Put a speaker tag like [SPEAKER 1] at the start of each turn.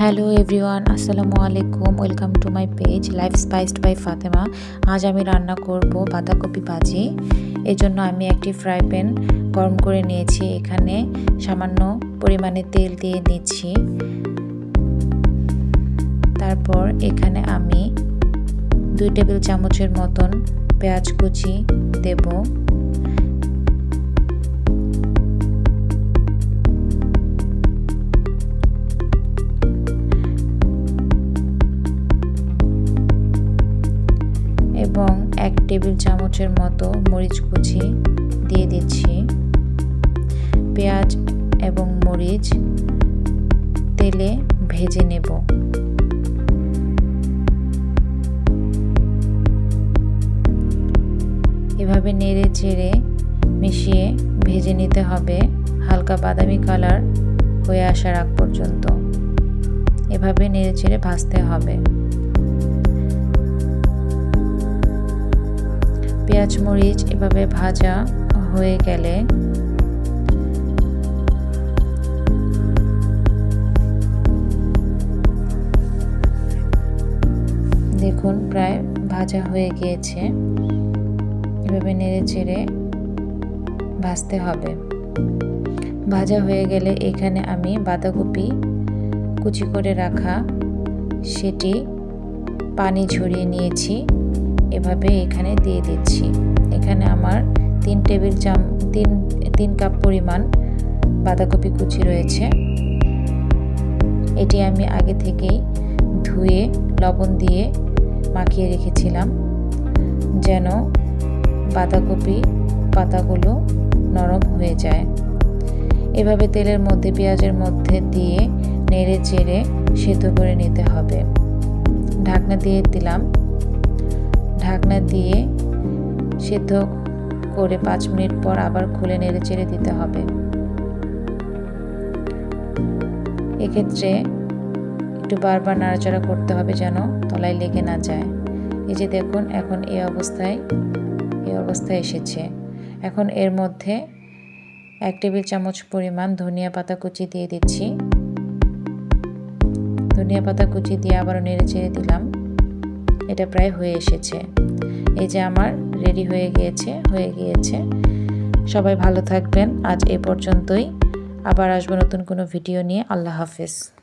[SPEAKER 1] Hello everyone আসসালামু আলাইকুম welcome to my page life spiced by Fatema আজ আমি রান্না করব বাঁধাকপি ভাজি। জন্য আমি একটি ফ্রাই প্যান গরম করে নিয়েছি। এখানে সামান্য পরিমাণে তেল দিয়ে নিচ্ছি তারপর এখানে আমি দুই টেবিল চামচের মতন পেঁয়াজ কুচি দেবো। এবং এক টেবিল চামচের মতো মরিচ কুচি দিয়ে দিচ্ছি। পেঁয়াজ এবং মরিচ তেলে ভেজে নেব। এভাবে নেড়ে চেড়ে মিশিয়ে ভেজে নিতে হবে। হালকা বাদামি কালার হয়ে আসার আগ পর্যন্ত। এভাবে নেড়ে চেড়ে ভাজতে হবে। পেঁয়াজ, মরিচ এভাবে ভাজা হয়ে গেলে দেখুন প্রায় ভাজা হয়ে গিয়েছে। এভাবে নেড়ে চেড়ে ভাজতে হবে। ভাজা হয়ে গেলে এখানে আমি বাঁধাকপি কুচি করে রাখা সেটি পানি ঝরিয়ে নিয়েছি। এভাবে এখানে দিয়ে দিচ্ছি। এখানে আমার তিন টেবিল চাম, তিন তিন কাপ পরিমাণ বাঁধাকপি কুচি রয়েছে। এটি আমি আগে থেকেই ধুয়ে, লবণ দিয়ে মাখিয়ে রেখেছিলাম যেন বাঁধাকপি পাতাগুলো নরম হয়ে যায়। এভাবে তেলের মধ্যে, পেঁয়াজের মধ্যে দিয়ে নেড়ে চেড়ে সেদ্ধ করে নিতে হবে। ঢাকনা দিয়ে দিলাম। ঢাকনা দিয়ে সেদ্ধ করে পাঁচ মিনিট পর আবার খুলে নেড়ে চেড়ে দিতে হবে। এক্ষেত্রে একটু বারবার নাড়াচাড়া করতে হবে যেন তলায় লেগে না যায়। এই যে দেখুন, এখন এই অবস্থায় এই অবস্থায় এসেছে। এখন এর মধ্যে এক টেবিল চামচ পরিমাণ ধনিয়া পাতা কুচি দিয়ে দিচ্ছি। ধনিয়া পাতা কুচি দিয়ে আবারও নেড়ে চেড়ে দিলাম। এটা প্রায় হয়ে এসেছে। এই যে আমার রেডি হয়ে গিয়েছে হয়ে গিয়েছে। সবাই ভালো থাকবেন। আজ এ পর্যন্তই। আবার আসব নতুন কোনো ভিডিও নিয়ে। আল্লাহ হাফেজ।